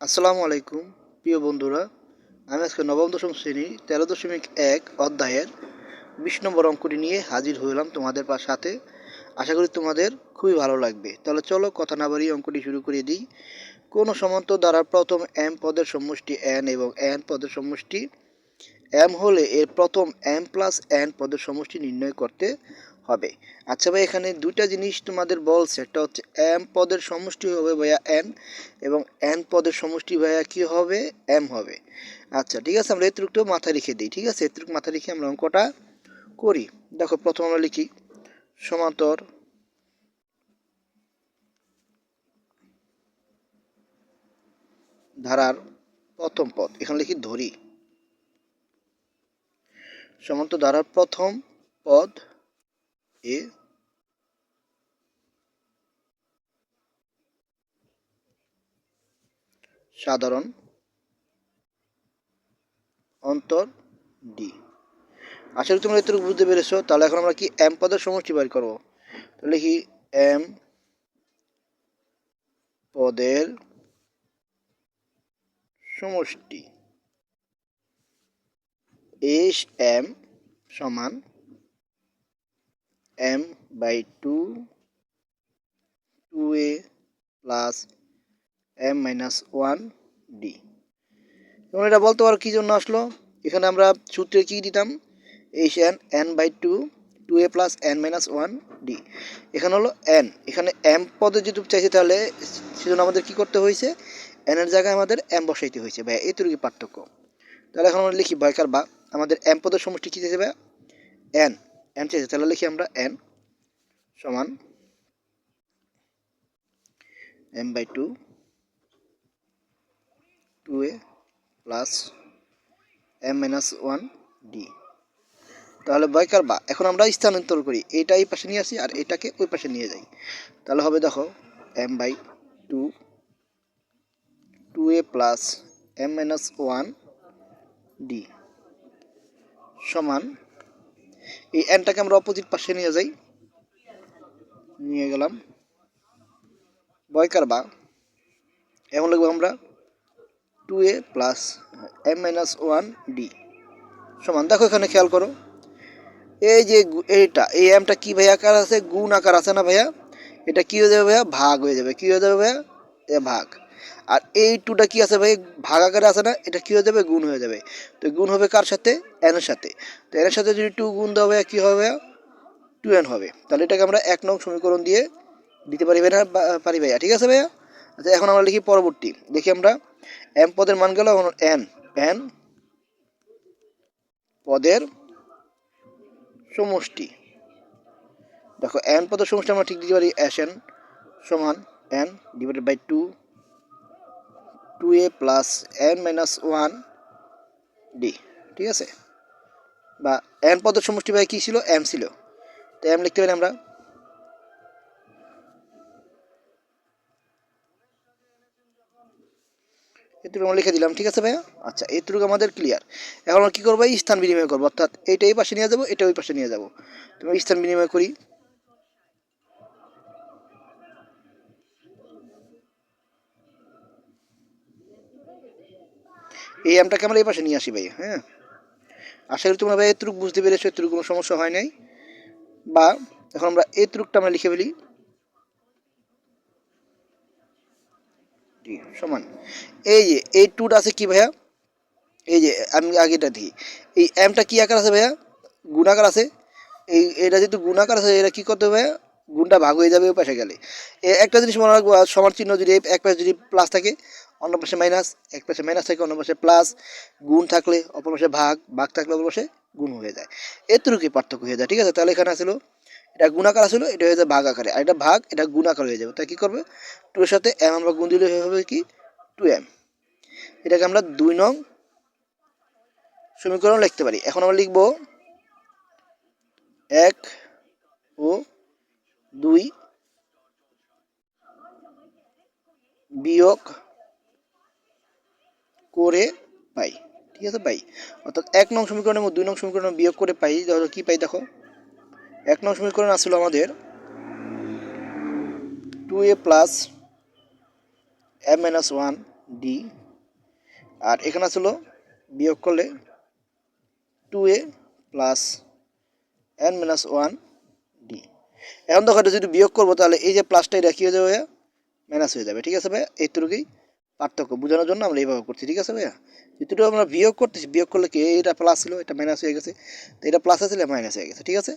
আসসালামু আলাইকুম, প্রিয় বন্ধুরা। আমি আজকে নবম, দশম শ্রেণি, তেরো দশমিক এক অধ্যায়ের বিশ নম্বর অঙ্কটি নিয়ে হাজির হলাম তোমাদের সাথে। আশা করি তোমাদের খুবই ভালো লাগবে। তাহলে চলো কথা না বাড়িয়ে অঙ্কটি শুরু করে দিই। কোনো সমান্তর দ্বারা প্রথম এম পদের সমষ্টি এন এবং এন পদের সমষ্টি এম হলে এর প্রথম এম প্লাস এন পদের সমষ্টি নির্ণয় করতে হবে। আচ্ছা ভাই, এখানে দুইটা জিনিস তোমাদের বলছে। একটা হচ্ছে এম পদের সমষ্টি হবে ভাইয়া এন এবং এন পদের সমষ্টি ভাইয়া কি হবে? এম হবে। আচ্ছা ঠিক আছে, আমরা এতটুকু মাথায় রেখে দিই, ঠিক আছে? এতটুকু মাথায় রেখে আমরা অঙ্কটা করি। দেখো, প্রথম আমরা লিখি সমান্তর ধারার প্রথম পদ। এখানে লিখি ধরি। সমান্তর ধারার প্রথম পদ এ সাধারণ অন্তর ডি। আশা করি তোমরা এতটুকু বুঝতে পেরেছ। তাহলে এখন আমরা কি এম পদের সমষ্টি বের করব? তাহলে কি এম পদের সমষ্টি। এস এম সমান by two two A plus M minus one D এবং এটা বলতে পারো কী জন্য আসলো? এখানে আমরা সূত্রে কী দিতাম? H N N by two two A plus N minus one D এখানে হলো এন এখানে এম পদে যদি চাইছে তাহলে সেজন্য আমাদের কি করতে হয়েছে? এনের জায়গায় আমাদের এম বসাইতে হয়েছে। ভাই এইটুকু পার্থক্য। তাহলে এখন আমরা লিখি ভয়কার বা আমাদের এম পদের সমষ্টি কী চাইছে ভাই এন এন চাইছে তাহলে লিখি আমরা এন সমান M by two two A plus M minus one D তাহলে বয়কার বা, এখন আমরা স্থানান্তর করি এইটা এই পাশে নিয়ে আসি আর এটাকে ওই পাশে নিয়ে যাই। তাহলে হবে দেখো M by two two A plus M minus one D সমান এই এনটাকে আমরা অপোজিট পাশে নিয়ে যাই। নিয়ে গেলাম। বয়কার বা এমন লিখব আমরা two A plus M minus one D সমান, দেখো এখানে খেয়াল করো। এই যে এইটা, এই এমটা কি ভাইয়া আকার আছে? গুণ আকার আছে না ভাইয়া? এটা কি হয়ে যাবে ভাইয়া? ভাগ হয়ে যাবে। কি হয়ে যাবে ভাইয়া? এ ভাগ। আর এই টুটা কি আছে ভাই? ভাগ আকারে আছে না? এটা কি হয়ে যাবে? গুণ হয়ে যাবে। তো গুণ হবে কার সাথে? এনের সাথে। তো এনের সাথে যদি টু গুণ দেওয়া ভাইয়া কী হবে? টু এন হবে। তাহলে এটাকে আমরা এক নং সমীকরণ দিয়ে দিতে পারি ভাই না পারি ভাইয়া। ঠিক আছে ভাইয়া? আচ্ছা এখন আমরা লিখি পরবর্তী। দেখি আমরা এম পদের মান গেল এন এন পদের সমষ্টি। দেখো এন পদের সমষ্টি আমরা ঠিক দিতে পারি এস এন সমান N divided by two two A plus N minus one D ঠিক আছে? বা এন পদের সমষ্টি ভাই কী ছিল? এম ছিল। তো এম লিখতে পারি আমরা? এটুকু আমরা লিখে দিলাম, ঠিক আছে ভাইয়া? আচ্ছা এটুকু আমাদের ক্লিয়ার এখন আমরা কী করব? স্থান বিনিময় করব। অর্থাৎ এইটা এই পাশে নিয়ে যাব, এটা ওই পাশে নিয়ে যাব। তুমি স্থান বিনিময় করি। এই আমটাকে আমরা এই পাশে নিয়ে আসি ভাই? হ্যাঁ। আশা করি তোমরা ভাই এতটুকু বুঝতে পেরেছ, এতটুকু কোনো সমস্যা হয় নাই। বা এখন আমরা এতটুকটা আমরা লিখে ফেলি। সমান। এই যে, এই টুটা আছে কি ভাইয়া? এই যে, আমি আগেটা দিই। এই এমটা কি আকার আছে ভাইয়া? গুণাকার আছে। এই, এটা যেহেতু গুণাকার আছে, এটা কি করতে হবে ভাইয়া? গুণটা ভাগ হয়ে যাবে ওই পাশে গেলে। একটা জিনিস মনে রাখব সমান চিহ্ন যদি এক পাশে যদি প্লাস থাকে অন্য পাশে মাইনাস, এক পাশে মাইনাস থাকে, অন্য পাশে প্লাস গুণ থাকলে অপর পাশে ভাগ ভাগ থাকলে অপর পাশে গুণ হয়ে যায়। এতটুকুই পার্থক্য হয়ে যায়, ঠিক আছে? তাহলে এখানে আসলো, এটা গুণাকার আসলো, এটা হয়ে যায় ভাগ আকারে আর এটা ভাগ, এটা গুণাকার হয়ে যাবে। তাই কী করবে? টু এর সাথে এম আমরা গুণ দিলে হবে কি? টু এম এটাকে আমরা দুই নং সমীকরণ লিখতে পারি। এখন আমরা লিখব এক ও দুই বিয়োগ করে পাই। ঠিক আছে, পাই। অর্থাৎ এক নং সমীকরণ এবং দুই নং সমীকরণ বিয়োগ করে পাই ধরো কি পাই দেখো? এক নং সমীকরণ আসলো আমাদের two A plus M minus one D আর এখানে আসলো বিয়োগ করলে two A plus N minus one D এখন দেখো যদি বিয়োগ করব, তাহলে এই যে প্লাসটা এটা কী হয়ে যাবে? মাইনাস হয়ে যাবে। ঠিক আছে ভাইয়া এইটুকুই পার্থক্য বোঝানোর জন্য আমরা এইভাবে করছি, ঠিক আছে ভাইয়া? যেটুকু আমরা বিয়োগ করতেছি, বিয়োগ করলে কি, এটা প্লাস ছিল, এটা মাইনাস হয়ে গেছে। তো এটা প্লাস আসলে মাইনাস হয়ে গেছে, ঠিক আছে?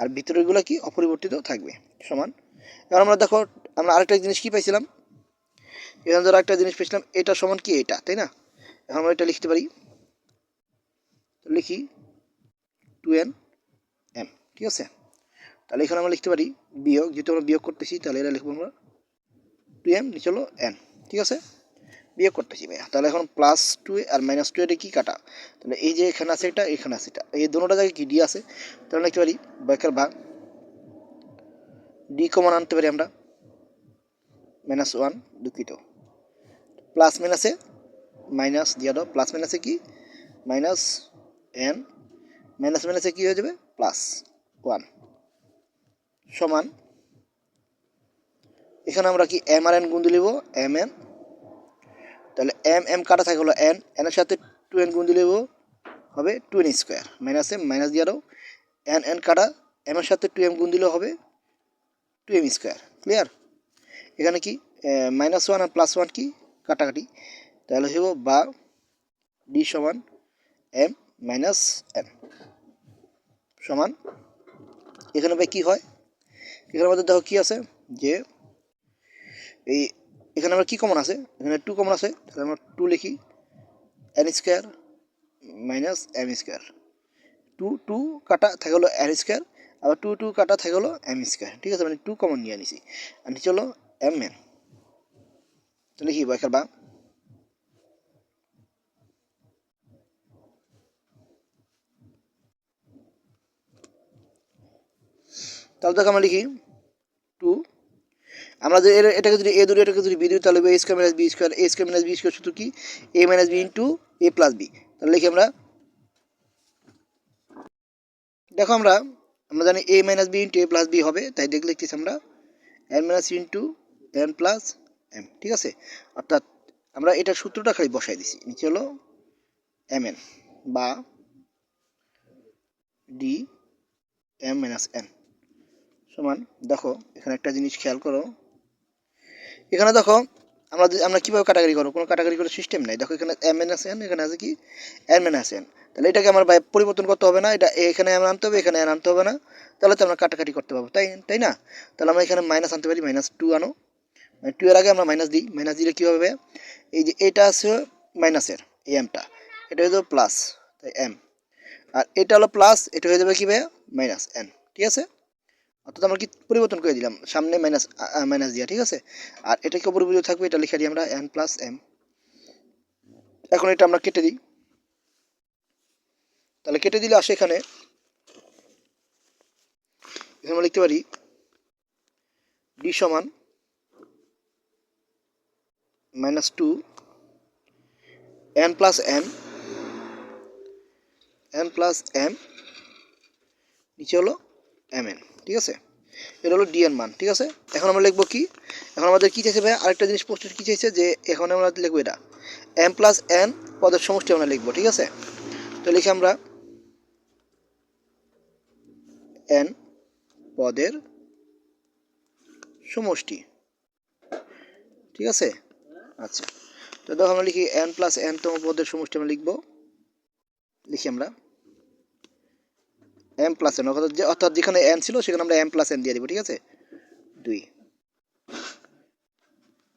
আর ভিতরেগুলো কি, অপরিবর্তিত থাকবে, সমান। এবার আমরা দেখো, আমরা আরেকটা জিনিস কি পাইছিলাম? এখানে ধরো একটা জিনিস পেয়েছিলাম এটা সমান কি, এটা, তাই না? এখন আমরা এটা লিখতে পারি। লিখি টু এন এম ঠিক আছে? তাহলে এখানে আমরা লিখতে পারি বিয়োগ, যেহেতু আমরা বিয়োগ করতেছি, তাহলে এটা লিখব আমরা টু এম নিচে হলো এন ঠিক আছে? বিয়োগ করতেছি ভাইয়া। তাহলে এখন প্লাস টু আর মাইনাস টু এটা কি কাটা? তাহলে এই যে এখানে আছে এটা, এখানে আছে এটা। এই দুটোটা জায়গায় কি ডি আছে? তাহলে লিখতে পারি? ব্যাকের ভাগ। ডি কমন আনতে পারি আমরা। মাইনাস ওয়ান দুঃখিত। প্লাস মাইনাসে মাইনাস দিয়ে দাও। প্লাস মাইনাসে কি? মাইনাস এন মাইনাস মাইনাসে কী হয়ে যাবে? প্লাস ওয়ান সমান। এখানে আমরা কি এম আর এন গুণ দিলিব এম এন তাহলে এম এম কাটা থাকে হলো এন এনের সাথে টু এন গুণ দিলিব হবে two N square minus M minus দিয়ে দাও এন এন কাটা এম এর সাথে টু এম গুণ দিলেও হবে টু এম স্কোয়ার ক্লিয়ার এখানে কি মাইনাস ওয়ান আর প্লাস ওয়ান কি? কাটাকাটি। তাহলে হইব বা ডি সমান এম মাইনাস এন সমান, এখানে ভাই কী হয়? এখানে আমাদের দেখো কী আছে? যে এই এখানে আমরা কী কমন আছে? এখানে টু কমন আছে, তাহলে আমরা টু লিখি। N square minus M square two two কাটা থাকে হলো এন স্কোয়ার আবার টু টু কাটা থাকে হলো এম স্কোয়ার ঠিক আছে মানে টু কমন নিয়ে নিছি। আর নিচে হলো এম এন তাহলে কি ব্যাখ্যার বা তাহলে দেখো আমরা লিখি টু আমরা যদি এটাকে যদি এ দূরে এটাকে যদি বি দূরে তাহলে A square minus B square. A square minus B square শুধু কি? A minus B into A plus B. তাহলে লিখি আমরা, দেখো আমরা আমরা জানি A minus B into A plus B হবে, তাই দেখে লিখতেছি আমরা N minus into N plus M, ঠিক আছে? অর্থাৎ আমরা এটার সূত্রটা খালি বসাই দিছি, নিচে হলো এম এন বা ডি এম মাইনাস এন। সমান, দেখো, এখানে একটা জিনিস খেয়াল করো এখানে দেখো, আমরা আমরা কীভাবে কাটাকারি করব? কোনো কাটাকারি করার সিস্টেম নেই। দেখো এখানে এম এন আছে এখানে আছে কি? এন এন তাহলে এটাকে আমার পরিবর্তন করতে হবে না। এটা এখানে এম আনতে হবে, এখানে আনতে হবে না। তাহলে তো আমরা কাটাকাটি করতে পারব, তাই তাই না? তাহলে আমরা এখানে মাইনাস আনতে পারি মাইনাস টু আনো। মানে টু এর আগে আমরা মাইনাস দিই। মাইনাস দিলে কী হবে? এই যে এটা আছে মাইনাসের এই এমটা এটা হয়ে যাবে প্লাস তাই এম আর এটা হলো প্লাস এটা হয়ে যাবে কি ভাইয়া? মাইনাস এন ঠিক আছে? অর্থাৎ আমরা কি পরিবর্তন করে দিলাম? সামনে মাইনাস মাইনাস দিয়া, ঠিক আছে? আর এটা কি অপরিবর্তিত থাকবে? এটা লিখে দিই আমরা এন প্লাস এম এখন এটা আমরা কেটে দিই। তাহলে কেটে দিলে আসে এখানে। এখানে আমরা লিখতে পারি ডি সমান minus two N plus M N plus M নিচে হলো এম এন ঠিক আছে? এটা হলো ডিএন মান, ঠিক আছে? এখন আমরা লিখব কি? এখন আমাদের কি চাইছে ভাই আরেকটা জিনিস প্রশ্ন কি চাইছে যে এখন আমরা লিখব এটা? এম প্লাস এন পদের সমষ্টি আমরা লিখব, ঠিক আছে? তো লিখে আমরা এন পদের সমষ্টি, ঠিক আছে? আচ্ছা। তো দেখো আমরা লিখি এন প্লাস এন তম পদের সমষ্টি আমরা লিখব। লিখি আমরা এম প্লাস এন অর্থাৎ অর্থাৎ যেখানে এন ছিল, সেখানে আমরা এম প্লাস এন দিয়ে দিব, ঠিক আছে? দুই।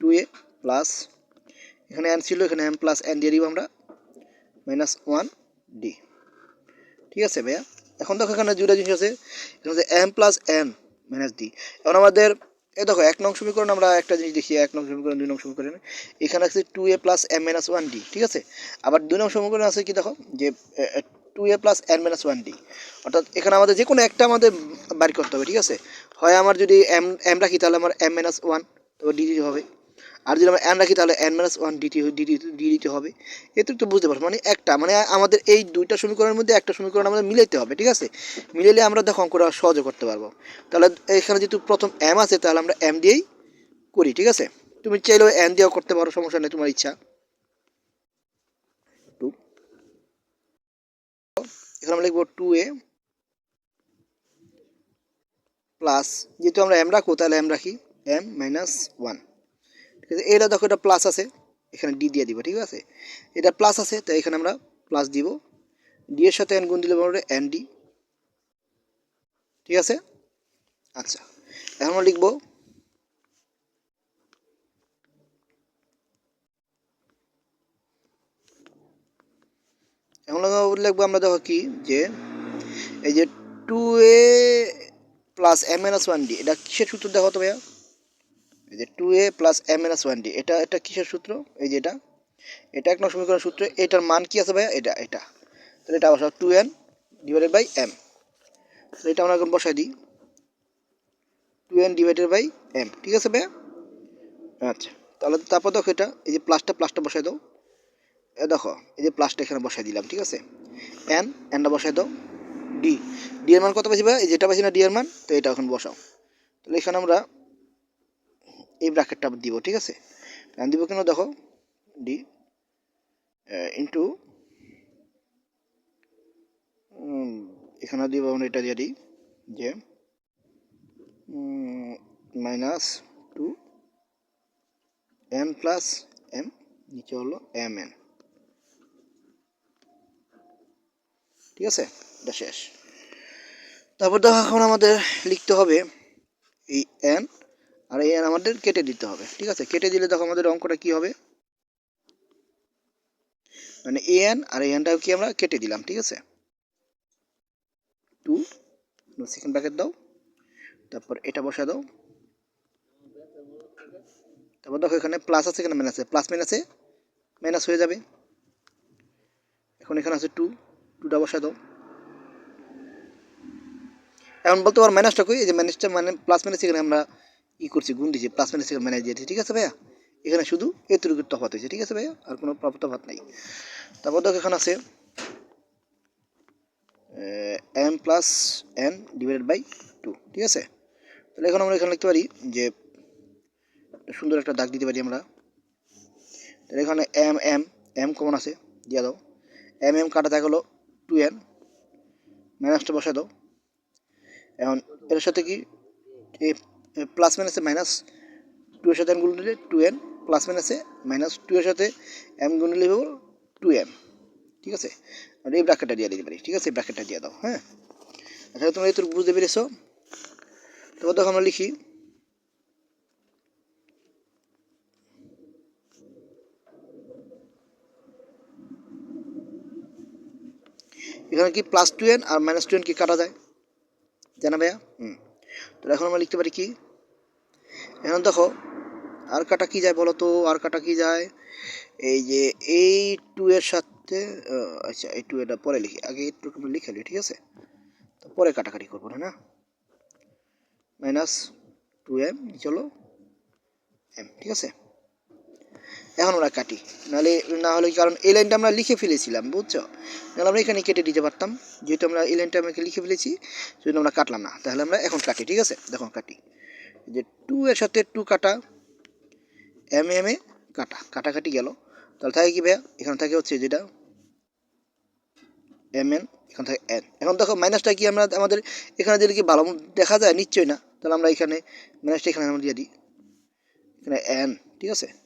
টু এ প্লাস এখানে এন ছিল, এখানে এম প্লাস এন দিয়ে দিব আমরা মাইনাস ওয়ান ডি ঠিক আছে, ভাইয়া? এখন দেখো এখানে দুটা জিনিস আছে, এখানে হচ্ছে M plus N minus D এখন আমাদের এ দেখো, এক নং সমীকরণ আমরা একটা জিনিস দেখি, এক নং সমীকরণ, দুই নং সমীকরণ। এখানে আছে two A plus M minus one D ঠিক আছে? আবার দুই নং সমীকরণ আছে কি দেখো, যে two A plus N minus one D অর্থাৎ এখানে আমাদের যে কোনো একটা আমাদের বাড়ি করতে হবে, ঠিক আছে? হয় আমার যদি এম এম রাখি তাহলে আমার এম মাইনাস ওয়ান তারপর ডি দিতে হবে। আর যদি আমরা এন রাখি তাহলে N minus one DT D দিতে হবে। এতে তো বুঝতে পারছ মানে একটা মানে আমাদের এই দুইটা সমীকরণের মধ্যে একটা সমীকরণ আমাদের মিলাইতে হবে, ঠিক আছে? মিলাইলে আমরা দেখো অঙ্কটা সহজে করতে পারব। তাহলে এখানে যেহেতু প্রথম এম আছে, তাহলে আমরা এম দিয়েই করি, ঠিক আছে? তুমি চাইলেও এন দিয়েও করতে পারো, সমস্যা নেই, তোমার ইচ্ছা। এখানে আমরা লিখব টু এ প্লাস যেহেতু আমরা এম রাখব, তাহলে এম রাখি এম মাইনাস ওয়ান ঠিক আছে? এটা দেখো, এটা প্লাস আছে, এখানে ডি দিয়ে দিব, ঠিক আছে? এটা প্লাস আছে, তাই এখানে আমরা প্লাস দিব। ডি এর সাথে এন গুণ দিলে বলবে এন ডি ঠিক আছে? আচ্ছা এখন আমরা লিখব এখন লিখব আমরা দেখো কি, যে এই যে two A plus M minus one D এটা কিসের সূত্র দেখো তো ভাইয়া? এই যে two A plus M minus one D এটা এটা কিসের সূত্র? এই যে এটা। এটা এক নম্বর সমীকরণের সূত্র, এটার মান কি আছে ভাইয়া? এটা এটা। তাহলে এটা বসাও two N divided by M তাহলে এটা আমরা এখন বসাই দিই। Two N divided by M ঠিক আছে ভাইয়া? আচ্ছা তাহলে তারপর দেখো এটা, এই যে প্লাসটা প্লাসটা বসাই দাও। এ দেখো, এই যে প্লাসটা এখানে বসাই দিলাম, ঠিক আছে? এন এনটা বসাই দাও ডি ডি এর মান কত পাইছি এই যেটা পাইছি না ডি এর মান, তো এটা এখন বসাও। তাহলে এখানে আমরা এই ব্র্যাকেটটা দিব, ঠিক আছে? এন দিব কেন? দেখো ডি ইন্টু এখানে দিব আমরা এটা দিয়ে দিই, যে minus two M plus M নিচে হলো এম এন ঠিক আছে? এটা শেষ। তারপর দেখো এখন আমাদের লিখতে হবে এই এন আর এই এন আমাদের কেটে দিতে হবে, ঠিক আছে? কেটে দিলে দেখো আমাদের অঙ্কটা কি হবে? মানে এ এন আর এই এনটাও কি আমরা কেটে দিলাম, ঠিক আছে? টু সেকেন্ড ব্র্যাকেট দাও, তারপর এটা বসা দাও। তারপর দেখো এখানে প্লাস আছে, এখানে মাইনাস আছে। প্লাস মাইনাসে মাইনাস হয়ে যাবে। এখন এখানে আছে টু টুটা বসা দাও। এখন বলতে পারো মাইনাসটা কই? এই যে মাইনাসটা মানে প্লাস মাইনাস এখানে আমরা ই করছি, গুণ দিয়েছি প্লাস মাইনাস এখানে মাইনাস দিয়েছি ঠিক আছে ভাইয়া? এখানে শুধু এতটুকুর তফাৎ হয়েছে, ঠিক আছে ভাইয়া? আর কোনো তফাৎ নাই। তারপর দেখো এখানে আছে M plus N divided by two ঠিক আছে? তাহলে এখন আমরা এখানে লিখতে পারি যে সুন্দর একটা দাগ দিতে পারি আমরা। তাহলে এখানে এম এম এম কমন আছে, দিয়ে দাও। এম এম কাটা থাকল টু এন মাইনাসটা বসে দাও। এখন এর সাথে কি? প্লাস মাইনাসে মাইনাস টু এর সাথে এম গুণ দিলে টু এন প্লাস মাইনাসে মাইনাস টু এর সাথে এম গুণ দিলে হলো টু এম ঠিক আছে? আর এই ব্র্যাকেটটা দিয়ে দিতে পারি। ঠিক আছে? ব্র্যাকেটটা দিয়ে দাও হ্যাঁ? আচ্ছা তোমরা এই তোর বুঝতে পেরেছ? তারপর দেখো আমরা লিখি এখানে কি প্লাস টু এন আর মাইনাস টু এন কি কাটা যায়? জানা ভাইয়া? হুম। তো এখন আমরা লিখতে পারি কি? এখন দেখো আর কাটা কি যায় বলো তো? আর কাটা কি যায়? এই যে এই টু এর সাথে আচ্ছা এই টু এটা পরে লিখি। আগে একটু আমরা লিখে নিই, ঠিক আছে? তো পরে কাটাকাটি করব না? মাইনাস টু এম চলো এম ঠিক আছে? এখন আমরা কাটি। নাহলে না হলে কারণ এই লাইনটা আমরা লিখে ফেলেছিলাম, বুঝছ? নাহলে আমরা এখানে কেটে দিতে পারতাম। যেহেতু আমরা এই লাইনটা আমাকে লিখে ফেলেছি, সেজন্য আমরা কাটলাম না। তাহলে আমরা এখন কাটি, ঠিক আছে? দেখো, কাটি। যে টু এর সাথে টু কাটা, এম এম এ কাটা। কাটাকাটি গেল। তাহলে থাকে কি ভাইয়া? এখানে থাকে হচ্ছে যেটা? এম এন, এখান থেকে এন। এখন দেখো মাইনাসটা কি আমরা আমাদের এখানে দিলে কি ভালো দেখা যায়? নিশ্চয়ই না। তাহলে আমরা এখানে মাইনাসটা এখানে আমরা দিয়ে দিই। এখানে এন, ঠিক আছে?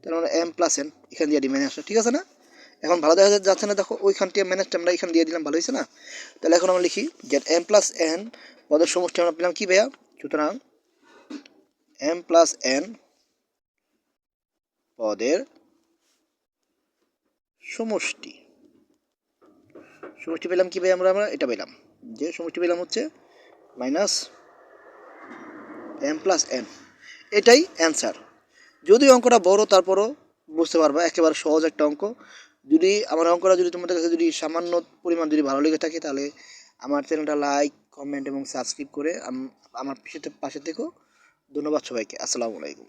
তাহলে আমরা এম প্লাস এন এখানে দিয়ে দিই মাইনাসটা ঠিক আছে না? এখন ভালো দেখা যাচ্ছে না, দেখো ওইখানটি মাইনাসটা আমরা এখানে দিয়ে দিলাম, ভালো হয়েছে না? তাহলে এখন আমরা লিখি যে এম প্লাস এন পদের সমষ্টি আমরা পেলাম কি ভাইয়া? সুতরাং এম প্লাস এন পদের সমষ্টি। সমষ্টি পেলাম কী ভাই আমরা আমরা এটা পেলাম, যে সমষ্টি পেলাম হচ্ছে মাইনাস এম প্লাস এন এটাই অ্যান্সার যদি অঙ্কটা বড়, তারপরও বুঝতে পারবা, একেবারে সহজ একটা অঙ্ক। যদি আমার অঙ্কটা যদি তোমাদের কাছে যদি সামান্য পরিমাণ যদি ভালো লেগে থাকে, তাহলে আমার চ্যানেলটা লাইক, কমেন্ট এবং সাবস্ক্রাইব করে আম- আমার পাশে পাশে থেকেও ধন্যবাদ সবাইকে। আসসালামু আলাইকুম।